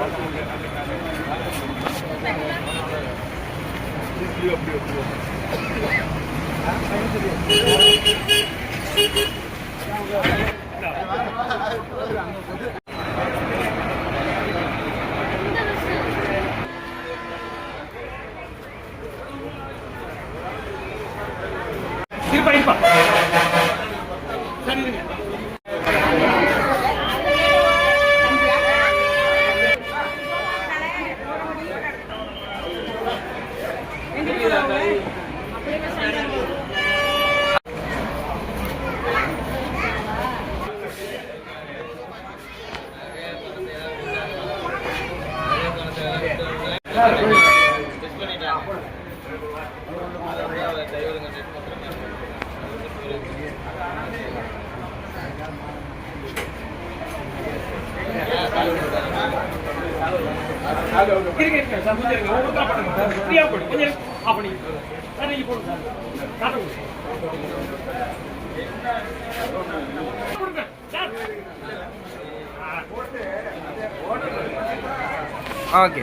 Yapıyor, yapıyor. Ha, hayırdır? இருங்க sir கொஞ்சம் இருங்க. ஒவ்வொருத்தரா பண்ணுங்க சார். போடு. கொஞ்சம் ஆஃப் பண்ணி. சார் போடுங்க சார். கொடுங்க சார் ஓகே.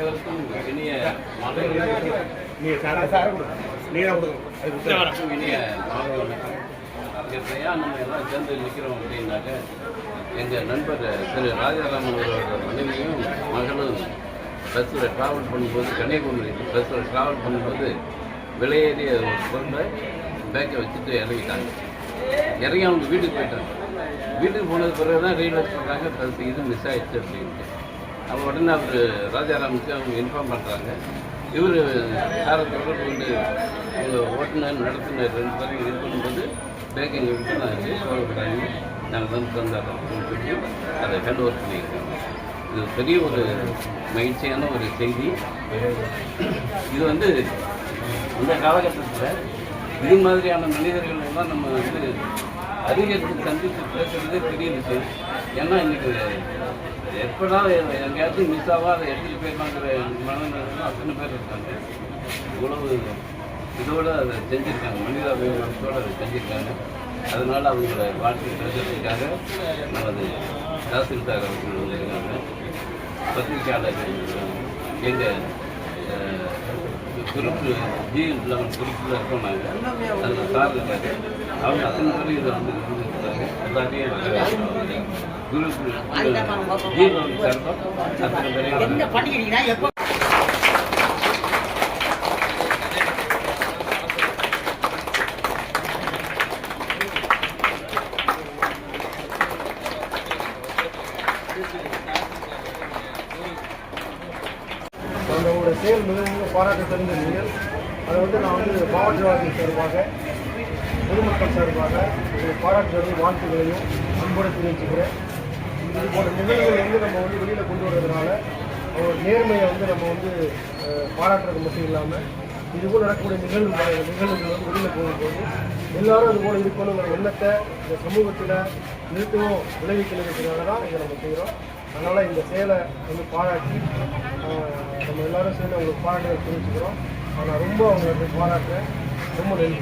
அனைவருக்கும் இனிய மாலை இனிய மாலை வணக்கம் இன்றையா நம்ம எல்லாம் சேர்ந்து நிற்கிறோம் அப்படின்னாக்க எங்கள் நண்பர் திரு ராஜாராமன் அவரோட மனைவியும் மகனும் பஸ்ஸில் ட்ராவல் பண்ணும்போது கன்னியாகுமரி பஸ்ஸில் ட்ராவல் பண்ணும்போது விலையேறிய ஒரு பொருளை பேக்கை வச்சுட்டு இறங்கிட்டாங்க இறங்கி அவங்க வீட்டுக்கு போயிட்டாங்க. வீட்டுக்கு போனது பிறகு தான் ரயில்வே சொல்கிறாங்க பஸ் இது மிஸ் ஆயிடுச்சு அப்படின்ட்டு. அப்போ உடனே அவர் ராஜாராமுக்கு அவங்க இன்ஃபார்ம் பண்ணுறாங்க இவர் சாரை தொடர்பு கொண்டு அவங்க ஓட்டுநர் நடத்துனர் ரெண்டு பேரும் இது பண்ணும்போது பேக்கிங் விட்டு நான் தான் நாங்கள் வந்து தந்தாரோம் சொல்லி அதை ஹேண்ட் ஓவர் பண்ணியிருக்கோம் இது பெரிய ஒரு மகிழ்ச்சியான ஒரு செய்தி. இது வந்து இந்த காலகட்டத்தில் இது மாதிரியான மனிதர்கள் எல்லாம் நம்ம வந்து அதிகரித்து சந்தித்து பேசுறதே தெரியுது ஏன்னா இன்னைக்கு எப்படா எங்கேயாச்சும் மிஸ் ஆகா அதை எடுத்துகிட்டு போயிருக்காங்கிற மனநிலை அத்தனை பேர் இருக்காங்க. இவ்வளவு இதோடு அதை செஞ்சுருக்காங்க. மனிதாபிமானத்தோடு அதை செஞ்சுருக்காங்க. அதனால் அவங்கள வாழ்க்கை பேசுறதுக்காக நமது தாசில்தார் அவர்கள் வந்திருக்காங்க. பத்திரிகையாளர்கள் எங்கள் குறிப்பு ஜி லெவன் குறிப்பில் இருக்கோம் நாங்கள் அதில் சார் இருக்காரு. அவங்க அத்தனை பேரும் இதை வந்து எல்லாத்தையும் குரூப் ஜி லெவன் சார்பாக அத்தனை பேரையும் உங்களோட செயல் மிகவும் மிக பாராட்ட தகுந்த நீங்கள். அதை வந்து நான் வந்து மாவட்ட நிர்வாகத்தின் சார்பாக பொதுமக்கள் சார்பாக ஒரு வாழ்த்துகளையும் அன்போடு தெரிவிச்சுக்கிறேன். இது போன்ற நிகழ்வுகள் வந்து நம்ம வந்து வெளியில் கொண்டு வர்றதுனால அவர் நேர்மையை வந்து நம்ம வந்து பாராட்டுறது மட்டும் இல்லாமல் இதுபோல் நடக்கக்கூடிய நிகழ்வு நிகழ்வுகள் வந்து வெளியில் போகும்போது எல்லாரும் அது போல் இருக்கணுங்கிற எண்ணத்தை இந்த சமூகத்தில் நிறுத்தவும் விளைவிக்கிறதுனால தான் இதை நம்ம செய்கிறோம் அதனால் இந்த செயலை வந்து பாராட்டி நம்ம எல்லாரும் சேர்ந்து அவங்களுக்கு பாராட்டு தெரிவிச்சுக்கிறோம். ஆனால் ரொம்ப அவங்களுக்கு பாராட்டுறேன் ரொம்ப நன்றி.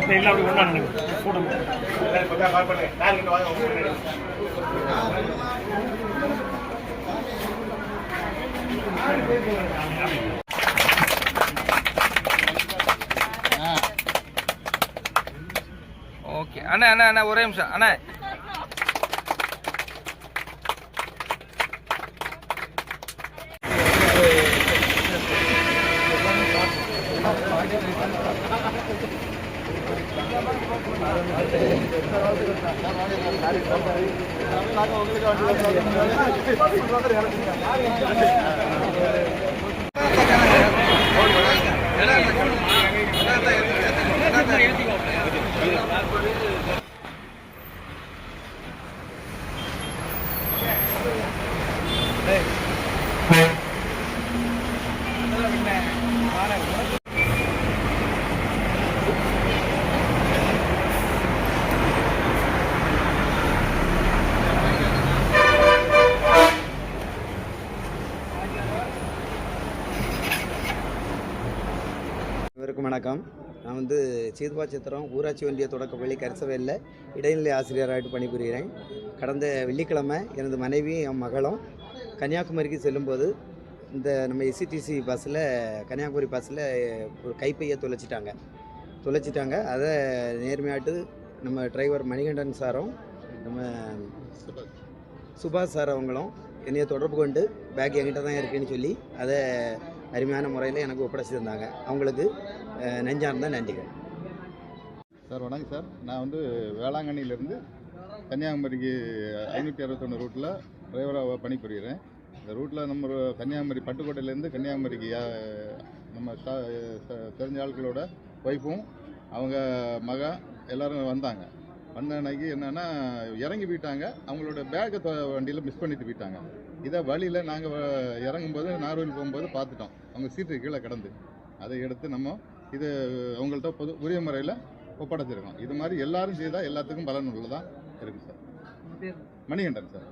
இந்த எல்லாம் அப்படி ஒன்றா நினைங்க போட்டோ ஓகே அண்ணா அண்ணா அண்ணா ஒரே நிமிஷம். அண்ணா. ஆ அனைவருக்கும் வணக்கம். நான் வந்து சீதுபாச்சித்திரம் ஊராட்சி ஒன்றிய தொடக்கப்பள்ளி கரிசவேலில் இடைநிலை ஆசிரியராகிட்டு பணிபுரிகிறேன். கடந்த வெள்ளிக்கிழமை எனது மனைவி என் மகளும் கன்னியாகுமரிக்கு செல்லும்போது இந்த நம்ம எஸ்சிடிசி பஸ்ஸில் கன்னியாகுமரி பஸ்ஸில் ஒரு கைப்பையை தொலைச்சிட்டாங்க. தொலைச்சிட்டாங்க. அதை நேர்மையாட்டு நம்ம டிரைவர் மணிகண்டன் சாரும் நம்ம சுபாஷ் சார் அவங்களும் என்னைய தொடர்பு கொண்டு பேக் என்கிட்ட தான் இருக்குன்னு சொல்லி அதை அருமையான முறையில் எனக்கு ஒப்படைச்சி தந்தாங்க. அவங்களுக்கு நெஞ்சார்ந்த நன்றிகள். சார் வணக்கம் சார். நான் வந்து வேளாங்கண்ணியிலேருந்து கன்னியாகுமரிக்கு ஐநூற்றி அறுபத்தொன்று ரூட்டில் டிரைவராக பணிபுரிகிறேன் இந்த ரூட்டில் நம்ம கன்னியாகுமரி பட்டுக்கோட்டையிலேருந்து கன்னியாகுமரிக்கு நம்ம தெரிஞ்ச ஆட்களோட ஒய்ஃபும் அவங்க மக எல்லாரும் வந்தாங்க. வந்த அன்னைக்கு என்னென்னா இறங்கி போயிட்டாங்க. அவங்களோட பேக்கை வண்டியில் மிஸ் பண்ணிட்டு போயிட்டாங்க. இதை வழியில் நாங்கள் இறங்கும்போது நார்வேல் போகும்போது பார்த்துட்டோம். அவங்க சீட்டு கீழே கிடந்து. அதை எடுத்து நம்ம இது அவங்கள்ட்ட பொது உரிய முறையில் ஒப்படைச்சிருக்கோம். இது மாதிரி எல்லாரும் செய்தால் எல்லாத்துக்கும் பலன் உள்ளதாக இருக்குது சார். மணிகண்டன் சார்.